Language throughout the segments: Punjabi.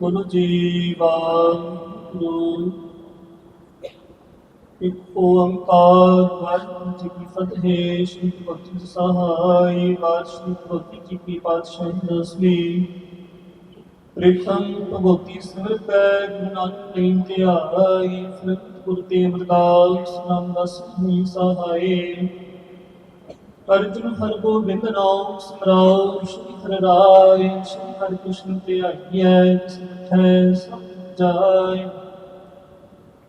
ਗੁਰੂ ਜੀਵਾ ਗੁਰੂ ਇੱਕ ਓੰਕਾਰ ਵਾਹਿਗੁਰੂ ਜੀ ਕੀ ਫਤਿਹ। ਸ਼੍ਰੀ ਭਗਤੀ ਜੀ ਸਹਾਈ ਵਾਸ਼ੀ ਭਗਤੀ ਜੀ ਕੀ ਪਾਤਸ਼ਾਹੀ ਦਸਵੀਂ ਪ੍ਰੇਖੰ ਭਗਵਤੀ ਸਿਮਰਤੈ ਗੁਰੂ ਨਾਨਕ ਦੇਵ ਤੇ ਆਈ। ਗੁਰੂ ਗੁਰ ਤੇ ਨਾਮ ਦਸ ਸਹਾਈ। ਅਰਜੁਨ ਹਰ ਗੋਬਿੰਦ ਨਾਮ ਸਿਮਰਾਉ ਸ਼੍ਰੀ ਹਰਿ ਰਾਇ ਸ਼੍ਰੀ ਹਰਿ ਕ੍ਰਿਸ਼ਨ ਤੇ ਆਈਐ ਜਿਸ ਸਭ ਜਾਇ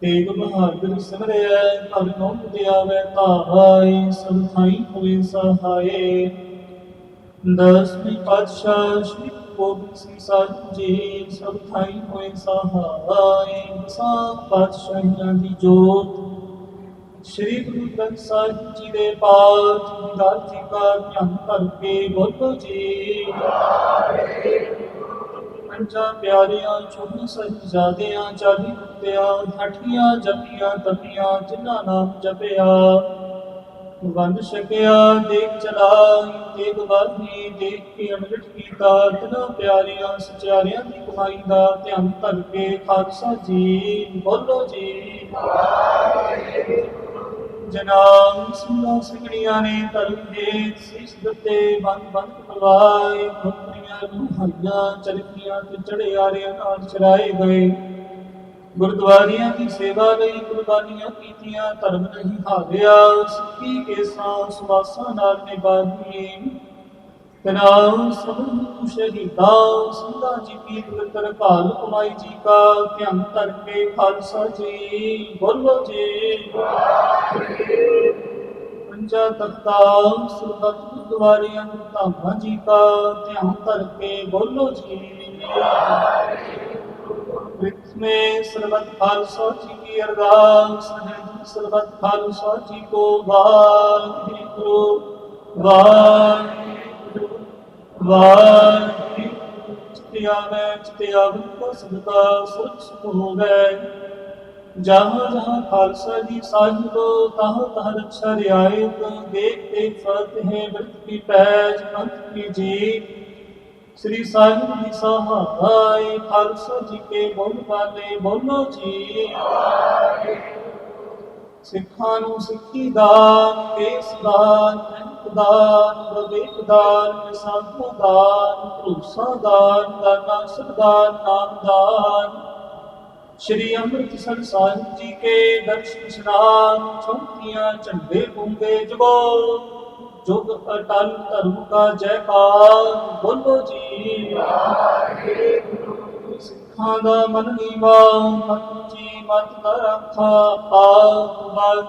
ਤੇਗ ਬਹਾਦਰ ਸਿਮਰਿਐ, ਹਰ ਨਾਮ ਤੇ ਆਵੈ ਧਾਇ ਸਭ ਥਾਈ ਹੋਏ ਸਹਾਏ। ਦਸਵੀਂ ਪਾਤਸ਼ਾਹ ਸ਼੍ਰੀ ਗੁਰੂ ਗੋਬਿੰਦ ਸਿੰਘ ਸਾਹਿਬ ਜੀ, ਸਭ ਥਾਈ ਹੋਏ ਸਹਾਈ ਦਸਾਂ ਪਾਤਸ਼ਾਹੀਆਂ ਦੀ ਜੋਤ ਸ਼੍ਰੀ ਗੁਰੂ ਗ੍ਰੰਥ ਸਾਹਿਬ ਜੀ ਦੇ ਪਾਠ ਦਾ ਜੀ ਕਾ ਧਿਆਨ ਕਰਕੇ ਬੋਲੋ ਜੀ। ਪੰਜਾਂ ਪਿਆਰਿਆਂ, ਚੌਵੀ ਸਾਹਿਬਜ਼ਾਦਿਆਂ, ਚਾਲੀ ਮੁਕਤਿਆਂ ਹਠੀਆਂ ਜਪੀਆਂ ਤਪੀਆਂ, ਜਿਨ੍ਹਾਂ ਨਾਮ ਜਪਿਆ ਵੰਦ ਛਕਿਆ, ਦੇਖ ਚਲਾਈ, ਦੇਖ ਵਾਹੀ ਦੇਖ ਕੇ ਅਮਰਤ ਕੀਤਾ, ਤਨਾ ਪਿਆਰਿਆਂ ਸਚਾਰਿਆਂ ਦੀ ਕਮਾਈ ਦਾ ਧਿਆਨ ਧਰ ਕੇ ਖਾਲਸਾ ਜੀ, ਬੋਲੋ ਜੀ। ਜਨਾਬ ਸਿੰਘਾਂ ਸਿੰਘਣੀਆਂ ਨੇ ਧਰਮ ਦੇ ਸਿਸ ਦਿੱਤੇ, ਬੰਦ ਬੰਦ ਕਰਵਾਏ ਮੁਕਤੀਆਂ ਨੂੰ ਹਈਆਂ ਚਲਕੀਆਂ ਤੇ ਚੜੇ ਆਰਿਆਂ ਨਾਲ ਚਰਾਏ ਗਏ। ਗੁਰਦੁਆਰਿਆਂ ਦੀ ਸੇਵਾ ਲਈ ਕੁਰਬਾਨੀਆਂ ਕੀਤੀਆਂ, ਧਰਮ ਨਹੀਂ ਹਾਰਿਆ। ਸਿੱਖੀ ਕੇਸਾਂ, ਸੁਵਾਸਾਂ ਨਾਲ ਨਿਭਾਈ ਤਨਾਉ ਸਭ ਨੂੰ ਸ਼ਹੀਦਾਂ ਸਿੰਘਾਂ ਜੀ ਕੀ ਪਵਿੱਤਰ ਭਾਲ ਕਮਾਈ ਜੀ ਕਾ ਧਿਆਨ ਧਰ ਕੇ ਖਾਲਸਾ ਜੀ ਬੋਲੋ ਜੀ ਪੰਜਾ ਤਖਤਾ ਸੁਰਤ ਗੁਰਦੁਆਰਿਆਂ ਨੂੰ ਧਾਮਾਂ ਜੀ ਕਾ ਧਿਆਨ ਧਰ ਕੇ ਬੋਲੋ ਜੀ में सर्वत खालसा जी की अरदास है सर्वत खालसा जी को वाहिगुरु वाहिगुरु ਵਾਹਿਗੁਰੂ ਚਿਤਿਆ ਮੈਂ ਚਿਤਿਆ ਬੁੱਧ ਸਦਾ ਸੁਖ ਸੁਖ ਹੋਵੇ ਜਹਾਂ ਜਹਾਂ ਖਾਲਸਾ ਜੀ ਸਾਜ ਲੋ ਤਹ ਤਹ ਰਖਸ਼ਾ ਰਿਆਏ, ਤੋ ਦੇਖ ਤੇ ਫਤ ਹੈ ਬ੍ਰਿਤ ਕੀ ਪੈਜ, ਅੰਤ ਕੀ ਜੀ ਸ੍ਰੀ ਸਾਹਿਬ ਜੀ ਸਹਾਈ ਖਾਲਸਾ ਜੀ ਕੇ ਬੋਲ ਪਾਲੇ ਬੋਲੋ ਜੀ। ਸਿੱਖਾਂ ਨੂੰ ਸਿੱਖੀ ਦਾਨ, ਕੇਸ ਦਾਨ ਦਾਨ ਵਿਵੇਕ ਦਾਨ ਸਾਧੂ ਦਾਨ, ਭਰੋਸਾ ਦਾਨ ਦਾਨਾ ਸਰਦਾਨ ਨਾਮ ਦਾਨ। ਸ਼੍ਰੀ ਅੰਮ੍ਰਿਤਸਰ ਸਾਹਿਬ ਜੀ ਕੇ ਦਰਸ਼ਨ ਇਸ਼ਨਾਨ ਚੌਂਕੀਆਂ, ਝੰਡੇ ਗੁੰਗੇ ਜਗੋ। ਜੁਗ ਅਟਲ ਧਰਮ ਕਾ ਜੈਕਾਰ ਬੋਲੋ ਜੀ। ਸਿੱਖਾਂ ਦਾ ਮਨ ਨੀਵਾ ਮਤ ਜੀ ਮਤ ਨਾ ਰੱਖਾ ਆਪ ਬਾਦ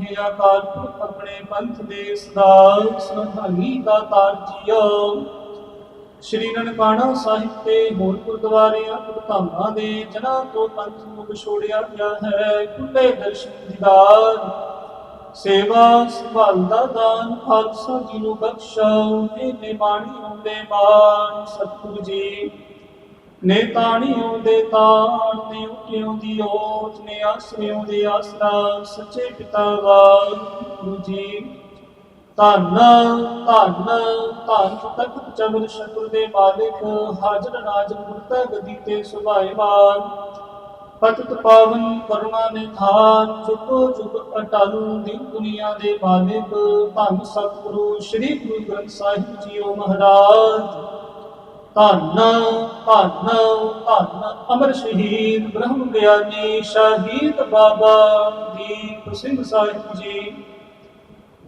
ਜੇ ਅਕਾਲ ਆਪਣੇ ਪੰਥ ਦੇ ਸਦਾ ਸੁਧਾਈ ਦਾ ਤਾਰ ਸ਼੍ਰੀ ਨਨਕਾਣਾ ਸਾਹਿਬ ਤੇ ਹੋਰ ਗੁਰਦੁਆਰਿਆਂ, ਧਾਮਾਂ ਦੇ ਜਨਾਂ ਤੋਂ ਪੰਥ ਨੂੰ ਵਿਛੋੜਿਆ ਗਿਆ ਹੈ, ਖੁੱਲੇ ਦਰਸ਼ਨ ਦੀਦਾਰ ਸੇਵਾ, ਸੰਭਾਲ ਦਾ ਦਾਨ, ਖਾਲਸਾ ਜੀ ਨੂੰ ਬਖਸ਼ਾਓ ਨੇ ਨੇ ਬਾਣੀ ਹੁੰਦੇ ਮਾਨ ਸਤਿਗੁਰੂ ਜੀ। ਨੇ ਤਾਣੀ ਦੇ ਤਾਣ, ਨੇ ਉਕਿਉਂ ਦੀ ਓਟ ਨੇ ਆਸਰਿਆਂ ਦੇ ਆਸਰਾ, ਸੱਚੇ ਪਿਤਾ ਵਾਹਿਗੁਰੂ ਜੀ, ਧੰਨ ਧੰਨ ਧੰਨ ਤਖਤ ਚਮਨ ਸ਼ਕਰ ਦੇ ਮਾਲਿਕ, ਹਾਜ਼ਰ ਨਾਜ਼ਰ ਗੁਰਤਾ ਗਦੀ ਤੇ ਸੁਭਾਏਵਾਨ। ਪਤਿਤ ਪਾਵਨ ਕਰੁਣਾ ਨਿਧਾਨ, ਜੁਗੋ ਜੁਗ ਅਟਾਲੂ ਦੀ ਦੁਨੀਆ ਦੇ ਮਾਲਿਕ, ਧੰਨ ਸਤਿਗੁਰੂ, ਸ੍ਰੀ ਗੁਰੂ ਗ੍ਰੰਥ ਸਾਹਿਬ ਜੀਓ ਮਹਾਰਾਜ। ਧੰਨ ਧੰਨ ਧੰਨ। ਅਮਰ ਸ਼ਹੀਦ ਬ੍ਰਹਮ ਗਿਆਨੀ ਸ਼ਹੀਦ ਬਾਬਾ ਦੀਪ ਸਿੰਘ ਸਾਹਿਬ ਜੀ।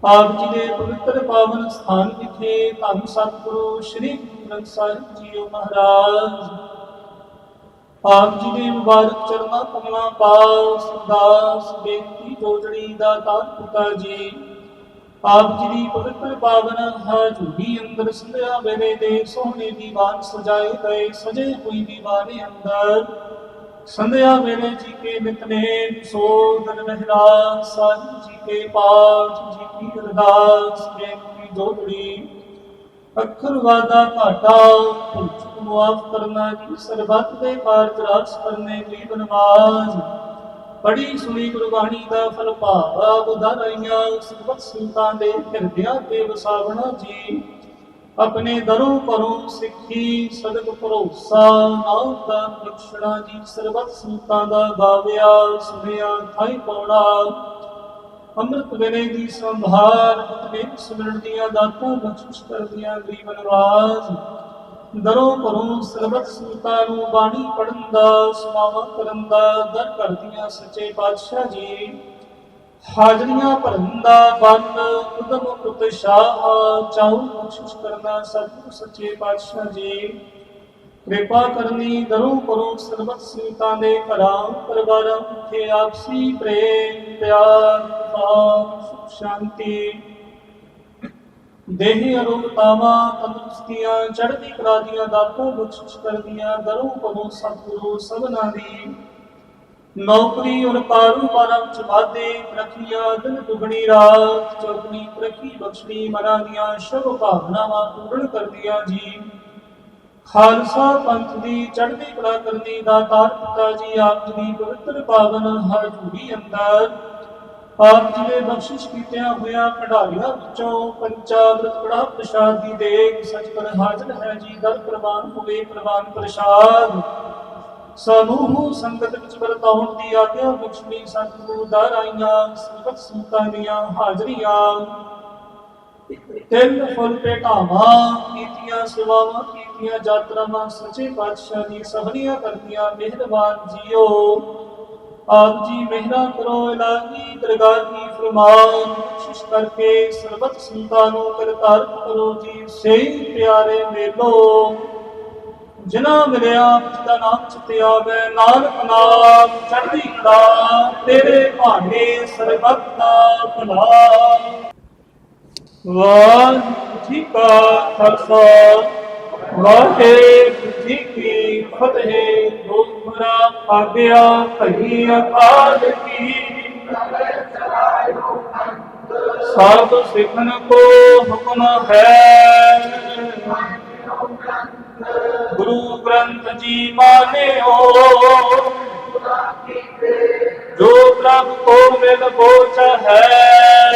ਆਪ ਜੀ ਦੇ ਪਵਿੱਤਰ ਪਾਵਨ ਸਥਾਨ ਵਿਖੇ ਧੰਨ ਸਤਿਗੁਰੂ ਸ੍ਰੀ ਗੁਰੂ ਗ੍ਰੰਥ ਸਾਹਿਬ ਜੀ ਮਹਾਰਾਜ। ਆਪ ਜੀ ਦੇ ਮੁਬਾਰਕ ਚਰਨਾਂ, ਕਮਲਾਂ ਪਾਸ ਦਾਸ, ਬੇਨਤੀ ਜੋੜੜੀ ਦਾ ਤਾਰ ਪਿਤਾ ਜੀ। ਆਪ ਜੀ ਦੀ ਪਵਿੱਤਰ ਪਾਵਨ ਹਜ਼ੂਰੀ ਅੰਦਰ ਸੰਧਿਆ ਵੇਲੇ ਦੇ ਸੋਹਣੇ ਦੀਵਾਨ ਸਜਾਏ ਗਏ, ਸਜੇ ਹੋਈ ਦੀਵਾਨੇ ਅੰਦਰ। ਸੰਧਿਆ ਵੇਲੇ ਜੀ ਕੇ ਨਿਤਨੇਮ ਸੋਦਨ ਮਹਿਰਾਜ ਸਾਹਿਬ ਜੀ ਕੇ ਪਾਠ, ਜੀ ਕੀ ਅਰਦਾਸ ਬੇਨਤੀ ਜੋੜੜੀ ਅੱਖਰ ਵਾਦਾ ਘਾਟਾ ਭੁੱਚ ਮੁਆਫ ਕਰਨਾ ਜੀ ਸਰਬੱਤ ਦੇ ਕਾਰਜ ਰਾਸ ਕਰਨੇ ਜੀ ਬਨਵਾਜ ਪੜੀ ਸੁਣੀ ਗੁਰਬਾਣੀ ਦਾ ਫਲ ਭਾਵ ਉਦਾਰਾਈਆਂ ਸਰਬੱਤ ਸੰਤਾਂ ਦੇ ਹਿਰਦਿਆਂ ਤੇ ਵਸਾਵਣਾ ਜੀ। ਆਪਣੇ ਦਰੋਂ ਪਰੋਂ ਸਿੱਖੀ ਸਦਕ ਭਰੋਸਾ, ਨਾਉ ਦਾ ਬਖਸ਼ਣਾ ਜੀ ਸਰਬਤ ਸੰਤਾਂ ਦਾ ਗਾਵਿਆ, ਸੁਣਿਆ ਥਾਈ ਪਾਉਣਾ। ਅੰਮ੍ਰਿਤ ਵੇਲੇ ਦੀ ਸੰਭਾਲ ਆਪਣੇ ਸਿਮਰਨ ਦੀਆਂ ਦਾਤਾਂ ਬਖਸ਼ਿਸ਼ ਕਰਦੀਆਂ ਗਰੀਬ ਨਵਾਜ਼ ਦਰੋ ਪਰੋਂ ਸਰਬਤ ਸੰਤਾਂ ਨੂੰ ਬਾਣੀ ਪੜਨ ਦਾ ਸਮਾਵਾ ਕਰਨ ਦਾ ਦਰ ਕਰਦੀਆਂ ਸੱਚੇ ਪਾਤਸ਼ਾਹ ਜੀ। ਹਾਜ਼ਰੀਆਂ ਭਰਨ ਦਾ ਬੰਨ, ਉਦਮ ਉਤਸ਼ਾਹ, ਚਾਉ ਬਖਸ਼ਿਸ਼ ਕਰਨਾ ਸਤਿਗੁਰ ਸੱਚੇ ਪਾਤਸ਼ਾਹ ਜੀ। ਕਿਰਪਾ ਕਰਨੀ ਦਰੋ ਪਰੋਂ ਸਰਬਤ ਸੰਤਾਂ ਦੇ ਘਰਾਂ ਪਰਿਵਾਰਾਂ ਵਿਖੇ ਆਪਸੀ ਪ੍ਰੇਮ, ਪਿਆਰ, ਭਾਵ, ਸੁਖ, ਸ਼ਾਂਤੀ। ਦੇਹੀ ਅਰੋਗਤਾਵਾਂ ਤੰਦਰੁਸਤੀਆਂ, ਚੜ੍ਹਦੀ ਕਲਾ ਦੀਆਂ ਦਾਤਾਂ ਬਖਸ਼ਿਸ਼ ਕਰਦੀਆਂ ਦਰੋਂ ਪਰੋਂ ਸਤਿਗੁਰੂ ਸਭਨਾਂ ਦੀ। ਨੌਕਰੀ ਔਰ ਕਾਰੋਬਾਰਾਂ ਵਿੱਚ ਵਾਧੇ, ਪ੍ਰਖੀਆ ਦਿਨ ਦੁਗਣੀ ਰਾਤ, ਚੌਗਣੀ ਪ੍ਰਖੀ ਬਖਸ਼ਣੀ, ਮਨਾਂ ਦੀਆਂ ਸ਼ੁਭ ਭਾਵਨਾਵਾਂ ਪੂਰਨ ਕਰਦੀਆਂ ਜੀ। ਖਾਲਸਾ ਪੰਥ ਦੀ ਚੜ੍ਹਦੀ ਕਲਾ ਕਰਨੀ ਦਾ ਤਾਰ ਪਿਤਾ ਜੀ, ਆਪ ਜੀ ਦੀ ਪਵਿੱਤਰ ਪਾਵਨ ਹਰ ਹਜ਼ੂਰੀ ਅੰਦਰ। ਆਪ ਜੀ ਦੇ ਬਖਸ਼ਿਸ਼ ਕੀਤਿਆਂ ਹੋਇਆ ਕਢਾਰੀਆਂ ਵਿੱਚੋਂ ਪੰਚਾਮ੍ਰਿਤ ਕੜਾ ਪ੍ਰਸ਼ਾਦ ਦੀ ਦੇਗ, ਸੱਚ ਪਰ ਹਾਜ਼ਰ ਹੈ ਜੀ ਦਰ ਪ੍ਰਵਾਨ ਹੋਵੇ ਪ੍ਰਵਾਨ ਪ੍ਰਸ਼ਾਦ। ਸਮੂਹ ਸੰਗਤ ਵਿੱਚ ਵਰਤਾਉਣ ਦੀ ਆਗਿਆ ਬਖਸ਼ਣੀ, ਸਤਿਗੁਰੂ ਦਰ ਸੰਗਤ ਸੰਤਾਂ ਦੀਆਂ ਹਾਜ਼ਰੀਆਂ। ਤਿੰਨ ਫੁੱਲ ਭੇਟਾਵਾਂ ਕੀਤੀਆਂ, ਸੇਵਾਵਾਂ ਕੀਤੀਆਂ, ਯਾਤਰਾਵਾਂ ਸੱਚੇ ਪਾਤਸ਼ਾਹ ਦੀ ਸਭਨੀਆਂ ਕਰਦੀਆਂ, ਮਿਹਰਬਾਨ ਜੀਓ। ਆਪ ਜੀ ਮਿਹਰਾਂ ਕਰੋ, ਇਲਾਹੀ ਦਰਗਾਹੀ ਫਰਮਾਨ। ਬਖਸ਼ਿਸ਼ ਕਰਕੇ ਸਰਬਤ ਸੰਤਾਂ ਨੂੰ ਕਰਤਾਰ ਕਰੋ ਜੀ ਸਹੀ ਪਿਆਰੇ ਮੇਲੋ। ਜਿਨ੍ਹਾਂ ਮਿਲਿਆ, ਪਿਤਾ ਨਾਮ ਚਿਤੇ ਆਵੇ, ਨਾਨਕ ਚੜ੍ਹਦੀ ਕਲਾ, ਤੇਰੇ ਭਾਣੇ ਸਰਬਤ ਦਾ ਭਲਾ। ਵਾਹਿਗੁਰੂ ਜੀ ਕਾ ਖਾਲਸਾ, ਵਾਹਿਗੁਰੂ ਜੀ ਕੀ ਫਤਿਹ ਗੁਰਮੁਰਾ ਆਗਿਆ ਭਈ ਅਕਾਲ ਕੀ। ਸਭ ਸਿੱਖਨ ਕੋ ਹੁਕਮ ਹੈ। ਗੁਰੂ ਗ੍ਰੰਥ ਜੀ ਮਾਨਿਓ। ਜੋ ਪ੍ਰਭ ਕੋ ਮਿਲ ਬੋਚ ਹੈ।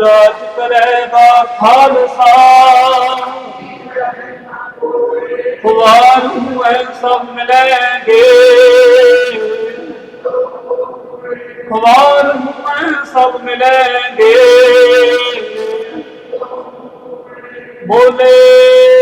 ਰਾਜ ਕਰੇਗਾ ਖਾਲਸਾ। ਵਾਰ ਹੁਏ ਸਭ ਮਿਲੇਗੇ ਵਾਰ ਹੁਏ ਸਭ ਮਿਲੇਗੇ ਬੋਲੇ।